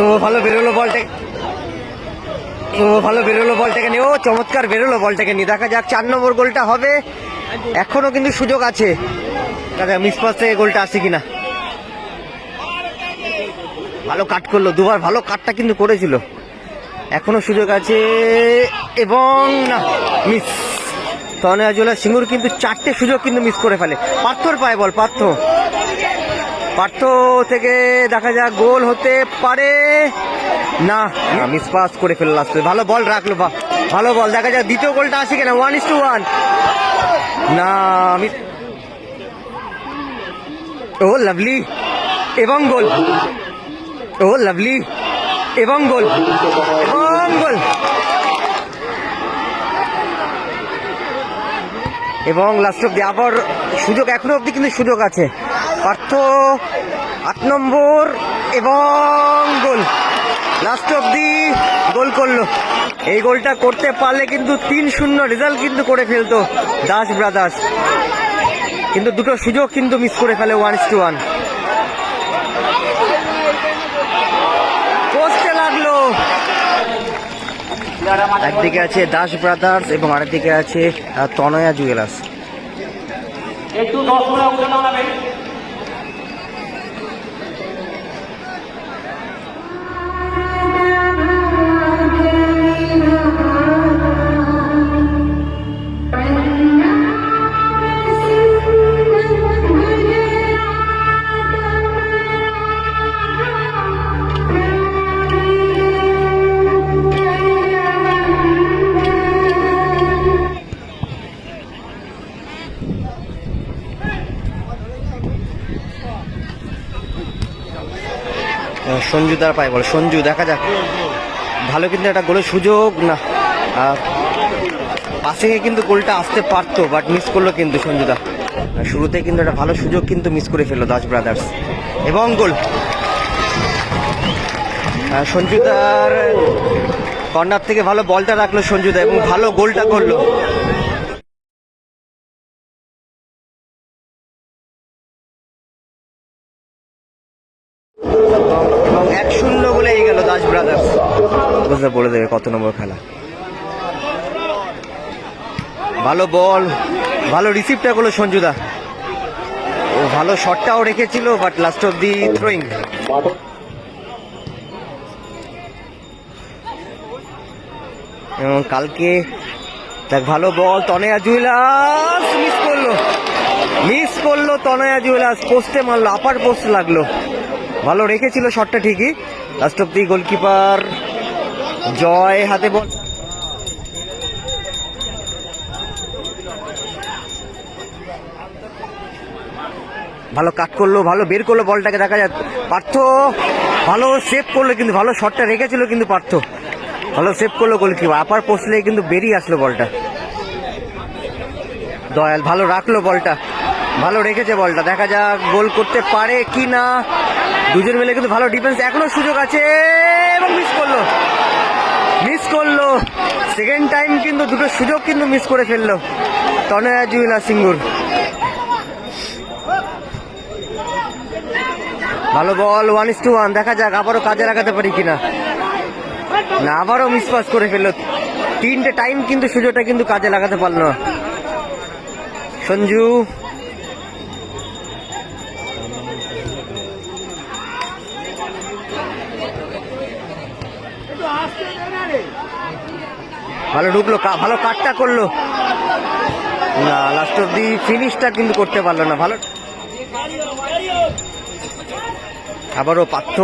ও ভালো বেরোলো বলটাকে ও ভালো বেরোলো বলটাকে নিয়ে। ও চমৎকার বেরোলো বলটাকে নিয়ে। দেখা যাক, চার নম্বর গোলটা হবে। এখনও কিন্তু সুযোগ আছে। দেখা মিস পাস থেকে গোলটা আসে কিনা? ভালো কাট করল, দুবার ভালো কাটটা কিন্তু করেছিল। এখনও সুযোগ আছে এবং না, মিস। তনয়া জোলা সিঙ্গুর কিন্তু চারটে সুযোগ কিন্তু মিস করে ফেলে। পার্থর পায় বল, পার্থ। পার্থ থেকে দেখা যাক গোল হতে পারে। না মিস পাস করে ফেলল লাস্টে ভালো বল রাখল বা ভালো বল দেখা যাক দ্বিতীয় গোলটা আসে কিনা। ওয়ান ইস টু ওয়ান না আমি ও লাভলি এবং গোল। ও লাভলি এবং গোল। এবং গোল। এবং লাস্ট অব্দি আবার সুযোগ, এখনও অব্দি কিন্তু সুযোগ আছে। পার্থ, আট নম্বর এবং গোল। লাস্ট অব্দি গোল করল। এই গোলটা করতে পারলে কিন্তু তিন শূন্য রেজাল্ট কিন্তু করে ফেলতো দাস ব্রাদার্স। কিন্তু দুটো সুযোগ কিন্তু মিস করে ফেলে ওয়ান ইস টু ওয়ান পোস্টে লাগল। একদিকে আছে দাস ব্রাদার্স এবং আরেকদিকে আছে তনয়া জুয়েলার্স। একটু দশ সঞ্জু দ্বারা পায় বল। সঞ্জু, দেখা যাক। ভালো কিন্তু একটা গোলের সুযোগ, না। পাসিংয়ে কিন্তু গোলটা আসতে পারতো বাট মিস করল কিন্তু সঞ্জুদা শুরুতে কিন্তু একটা ভালো সুযোগ কিন্তু মিস করে ফেলল দাস ব্রাদার্স এবং গোল। সঞ্জুদার কর্নার থেকে ভালো বলটা রাখল সঞ্জুদা এবং ভালো গোলটা করল। বুঝতে বলে দেবে কত নম্বর খেলা। ভালো বল, ভালো রিসিভটা করল সঞ্জুদা ও ভালো শটটাও রেখেছিল but last of the throwing কালকে, দেখ ভালো বল, তনয়া জুয়েলার্স মিস করল। মিস করল তনয়া জুয়েলার্স পোস্টে মারলো আপার পোস্ট লাগল। ভালো রেখেছিল শটটা ঠিকই। Last of the goalkeeper Joy হাতে বল। ভালো কাট করল, ভালো বের করল বলটাকে, দেখা যায় পার্থ, ভালো সেভ করল কিন্তু, ভালো শটটা রেখেছিল কিন্তু পার্থ। ভালো সেভ করল গোল গোলকিপার আপার পোস্টলে কিন্তু বেরিয়ে আসলো বলটা। দয়াল, ভালো রাখল বলটা। ভালো রেখেছে বলটা। দেখা যাক গোল করতে পারে কি না। দুজন মিলে কিন্তু ভালো ডিফেন্স এখনও সুযোগ আছে এবং মিস করল। মিস করল। সেকেন্ড টাইম কিন্তু দুটো সুযোগ কিন্তু মিস করে ফেলল। তনয়া, জুয়েলা, সিঙ্গুর। ভালো ball one is two one দেখা যাক, আবারও কাজে লাগাতে পারি কিনা। না, আবারও মিস পাস করে ফেলল। তিনটে টাইম কিন্তু সুযোগটা কিন্তু কাজে লাগাতে পারল না। সঞ্জু ভালো ঢুকলো ভালো কাটটা করল। না লাস্ট অব দি ফিনিশটা কিন্তু করতে পারল না, ভালো। আবারও পার্থ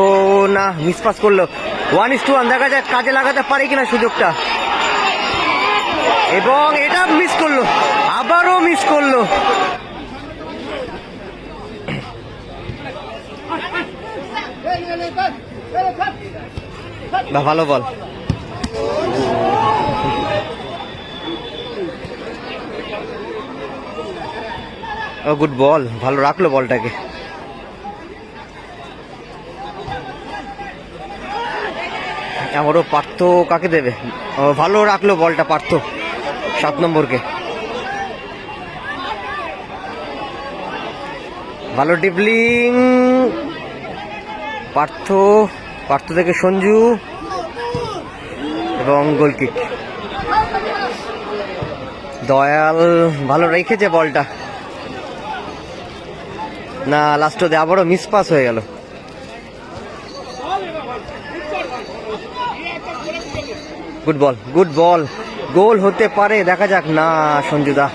না মিস পাস করল। ওয়ান ইস টু ওয়ান দেখা যাক কাজে লাগাতে পারে কিনা সুযোগটা। এবং এটা মিস করল, আবারও মিস করল। ভালো বল ও গুড বল ভালো রাখল বলটাকে। আমারও পার্থ কাকে দেবে? ও, ভালো রাখল বলটা পার্থ সাত নম্বরকে। ভালো ডিপলিং পার্থ পার্থ থেকে সঞ্জু এবং গোলকিক দয়াল ভালো রেখেছে বলটা। না লাস্ট অব্দি আবারও মিস পাস হয়ে গেল। গুড বল গুড বল গোল হতে পারে, দেখা যাক। না, সঞ্জুদা।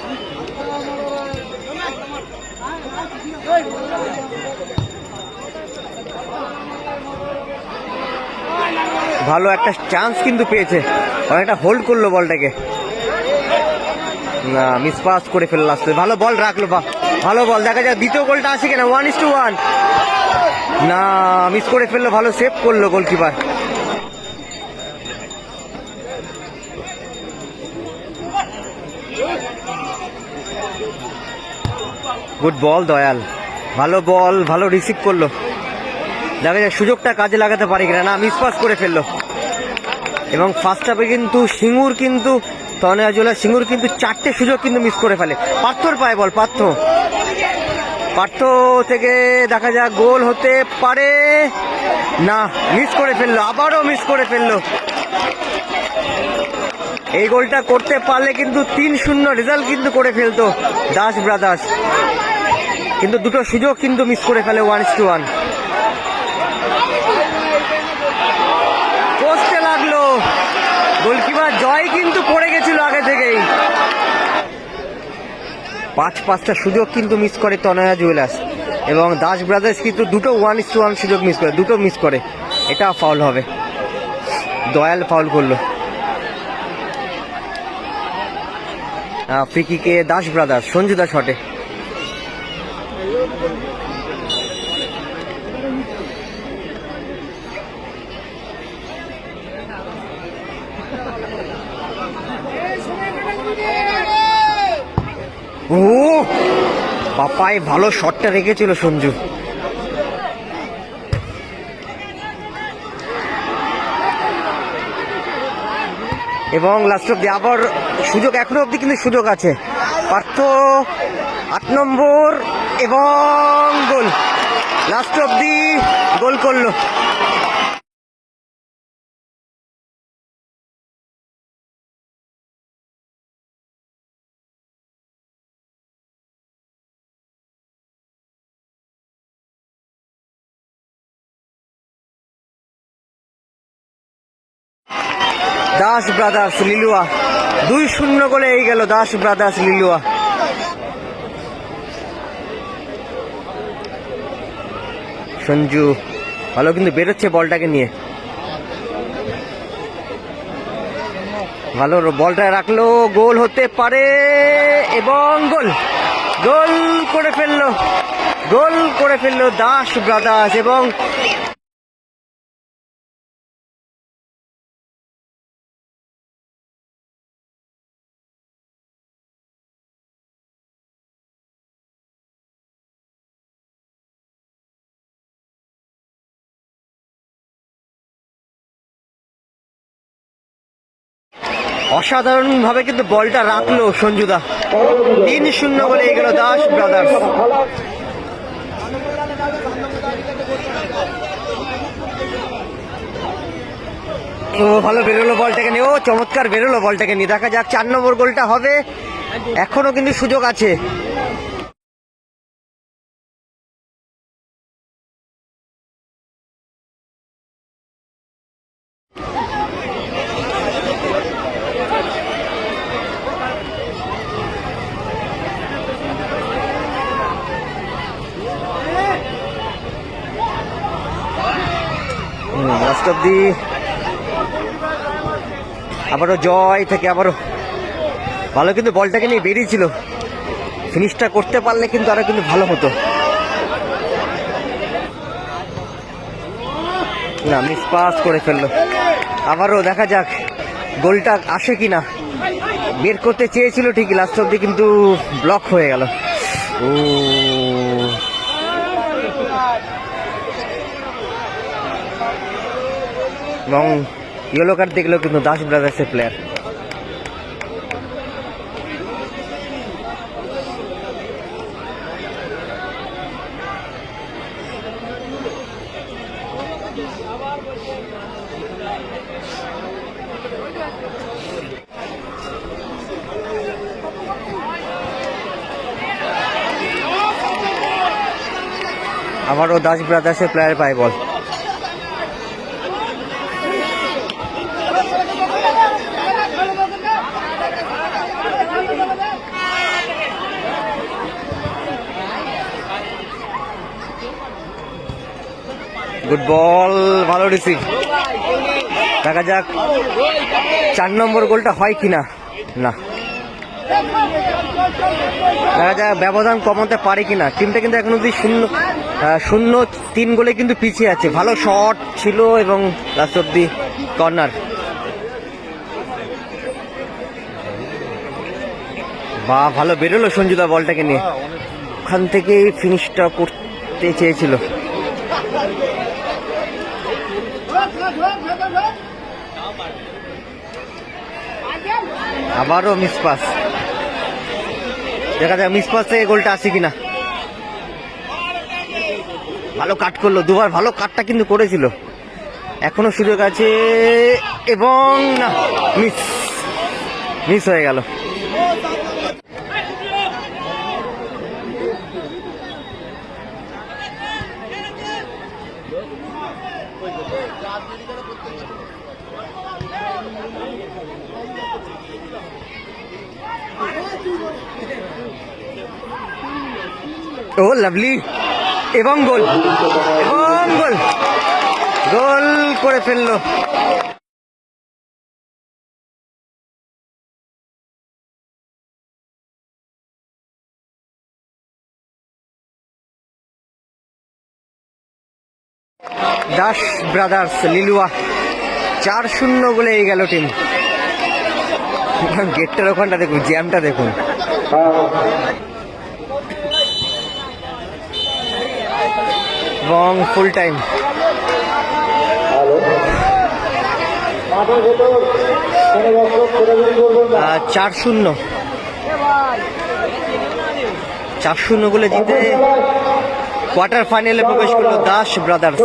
ভালো একটা চান্স কিন্তু পেয়েছে। অনেকটা হোল্ড করল বলটাকে। না মিস পাস করে ফেলল লাস্টে ভালো বল রাখল বা ভালো বল, দেখা যাক দ্বিতীয় গোলটা আসে কিনা। ওয়ান ইস টু ওয়ান না মিস করে ফেলল, ভালো সেভ করল গোলকিপার গুড বল দয়াল। ভালো বল ভালো রিসিভ করল। দেখা যায় সুযোগটা কাজে লাগাতে পারি কিনা। না মিস পাস করে ফেলল। এবং ফার্স্ট হাফে কিন্তু সিঙ্গুর কিন্তু, তনয়া জোলা সিঙ্গুর কিন্তু চারটে সুযোগ কিন্তু মিস করে ফেলে। পার্থর পায় বল পার্থ। পার্থ থেকে দেখা যাক গোল হতে পারে। না মিস করে ফেলল, আবারও মিস করে ফেলল। এই গোলটা করতে পারলে কিন্তু তিন শূন্য রেজাল্ট কিন্তু করে ফেলতো দাস ব্রাদার্স। কিন্তু দুটো সুযোগ কিন্তু মিস করে ফেলে ওয়ান টু ওয়ান লাগল। গোলকিপার জয় কিন্তু পড়ে গেছিল আগে থেকেই। পাঁচ পাঁচটা সুযোগ কিন্তু মিস করে তনয়া জুয়েলার্স এবং দাস ব্রাদার্স কিন্তু দুটো ওয়ান ইস টু ওয়ান সুযোগ মিস করে, দুটো মিস করে। এটা ফাউল হবে। দয়াল ফাউল করল। ফ্রিকিকে দাস ব্রাদার্স সঞ্জু দাস শটে ও! পাপাই ভালো শটটা রেখেছিল সঞ্জু। এবং লাস্ট অব্দি আবার সুযোগ, এখনও অব্দি কিন্তু সুযোগ আছে। পার্থ আট নম্বর এবং গোল। লাস্ট অব্দি গোল করল। দাস ব্রাদার্স লিলুয়া। দুই শূন্য গোলে এই গেল দাস ব্রাদার্স লিলুয়া। সঞ্জু, ভালো কিন্তু বেরোচ্ছে বলটাকে নিয়ে। ভালো বলটা রাখল, গোল হতে পারে এবং গোল। গোল করে ফেলল। গোল করে ফেলল দাস ব্রাদার্স এবং অসাধারণ ভাবে কিন্তু বলটা রাখল সঞ্জুদা। তিন শূন্য বলে এগুলো দাস ব্রাদার্স। ও, ভালো বেরোলো বলটাকে নিয়ে। ও, চমৎকার বেরোলো বলটাকে নিয়ে। দেখা যাক, চার নম্বর গোলটা হবে। এখনও কিন্তু সুযোগ আছে। লাস্ট অব দি আবারও জয় থেকে আবারও ভালো কিন্তু বলটাকে নিয়ে বেরিয়েছিল। ফিনিশটা করতে পারলে কিন্তু আরও কিন্তু ভালো হতো। না মিস পাস করে ফেলল। আবারও দেখা যাক গোলটা আসে কি না বের করতে চেয়েছিল ঠিকই লাস্ট অব্দি কিন্তু ব্লক হয়ে গেল। ও এবং ইয়েলো কার্ড দেখলেও কিন্তু দাস ব্রাদার্সের প্লেয়ার আবারও দাস ব্রাদার্সের প্লেয়ার পায় বল গুড বল ভালো রিসিভ দেখা যাক, চার নম্বর গোলটা হয় কিনা। না। দেখা যাক, ব্যবধান কমাতে পারে কিনা। টিমটা কিন্তু এখন অব্দি শূন্য শূন্য, তিন গোলে কিন্তু পিছিয়ে আছে। ভালো শট ছিল এবং লাস্ট অব্দি কর্নার বা, ভালো বেরোলো সঞ্জুদা বলটাকে নিয়ে। ওখান থেকেই ফিনিশটা করতে চেয়েছিল। আবারও মিস পাস দেখা যাক মিস পাস থেকে গোলটা আসে কিনা। ভালো কাট করল, দুবার ভালো কাটটা কিন্তু করেছিল। এখনও সুযোগ আছে এবং না মিস মিস হয়ে গেল। ও, লাভলি। এবং গোল এবং গোল গোল করে ফেলল। দাস ব্রাদার্স, লিলুয়া। চার শূন্য বলে এই গেল টিম। গেটটার ওখানটা দেখুন, জ্যামটা দেখুন। এবং ফুল টাইম চার শূন্য। চার শূন্য গোলে জিতে কোয়ার্টার ফাইনালে প্রবেশ করল দাস ব্রাদার্স